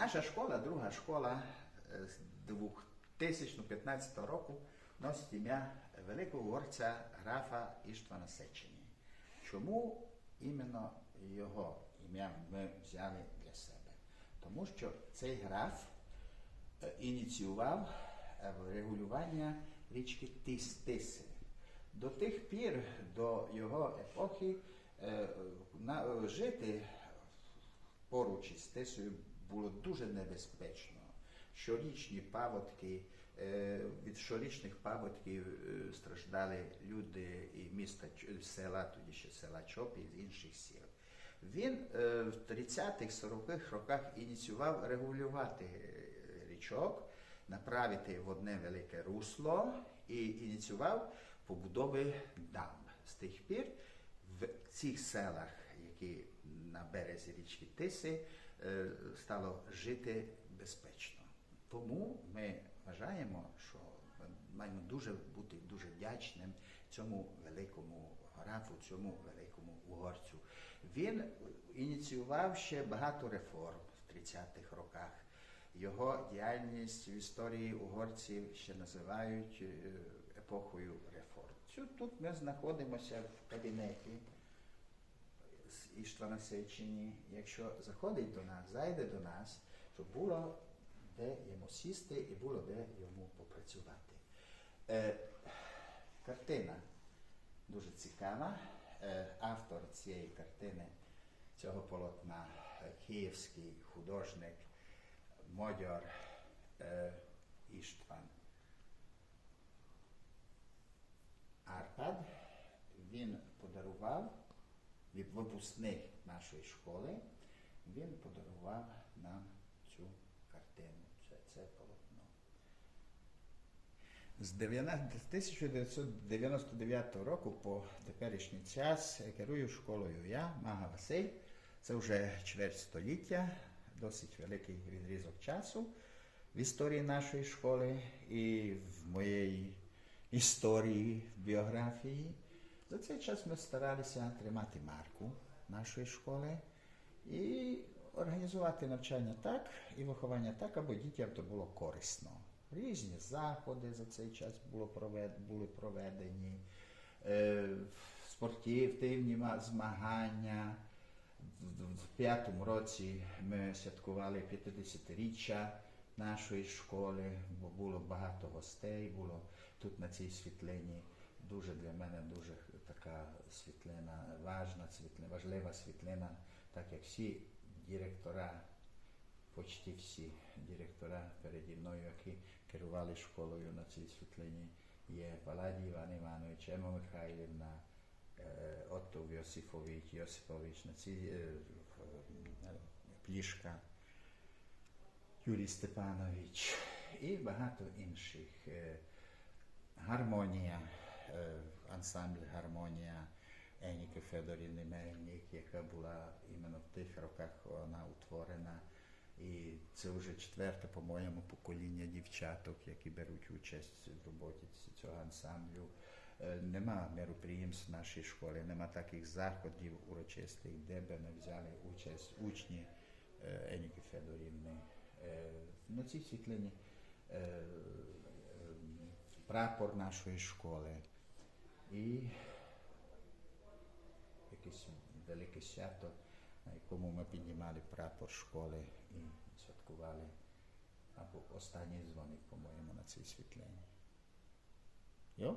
Наша школа, друга школа е, з 2015 року носить ім'я великого угорця графа Іштвана Сечені. Чому іменно його ім'я ми взяли для себе? Тому що цей граф е, ініціював е, регулювання річки Тис, Тиси. До тих пір, до його епохи, жити поруч із Тисою було дуже небезпечно. Щорічні паводки, е, від щорічних паводків е, страждали люди і міста села, тоді ще села Чопі з інших сіл. Він е, в 30-х, 40-х роках ініціював регулювати е, річок, направити в одне велике русло і ініціював побудови дамб. З тих пір в цих селах, які на березі річки Тиси, е, стало жити безпечно. Тому ми вважаємо, що маємо дуже бути дуже вдячним цьому великому графу, цьому великому угорцю. Він ініціював ще багато реформ в 30-х роках. Його діяльність в історії угорців ще називають е, епохою реформ. Тут ми знаходимося в кабінеті Іштвана Сечені. Якщо заходить до нас, зайде до нас, то було де йому сісти і було де йому попрацювати. Е, картина дуже цікава. Е, автор цієї картини, цього полотна, київський художник Модьор е, Іштван Арпад. Він подарував від випускник нашої школи, він подарував нам цю картину. Це, це полотно. З 1999 року по теперішній час керую школою я, Мага Василь. Це вже чверть століття, досить великий відрізок часу в історії нашої школи і в моєї історії, в біографії. За цей час ми старалися тримати марку нашої школи і організувати навчання так і виховання так, аби дітям то було корисно. Різні заходи за цей час були проведені, е, спортивні змагання. В п'ятому році ми святкували 50-річчя нашої школи, бо було багато гостей, було тут на цій світлині дуже для мене дуже така світлина, важна світлина, важлива світлина, так як всі директора, почти всі директора переді мною, які керували школою на цій світлині, є Паладій Іван Іванович, Ема Михайлівна, е, Отто Йосифович, Йосипович, на цій е, е, Плішка, Юрій Степанович і багато інших. Гармонія, ансамбль Гармонія Еніки Федорівни Мельник, яка була іменно в тих роках вона утворена. І це вже четверте, по-моєму, покоління дівчаток, які беруть участь в роботі цього ансамблю. Е, Нема мероприємств в нашій школі, нема таких заходів урочистих, де би не взяли участь учні е, Еніки Федорівни. Е, На цій світлині е, е, прапор нашої школи якесь велике свято, на якому ми піднімали прапор школи і святкували або останній дзвоник, по-моєму, на цій світлині. Йо?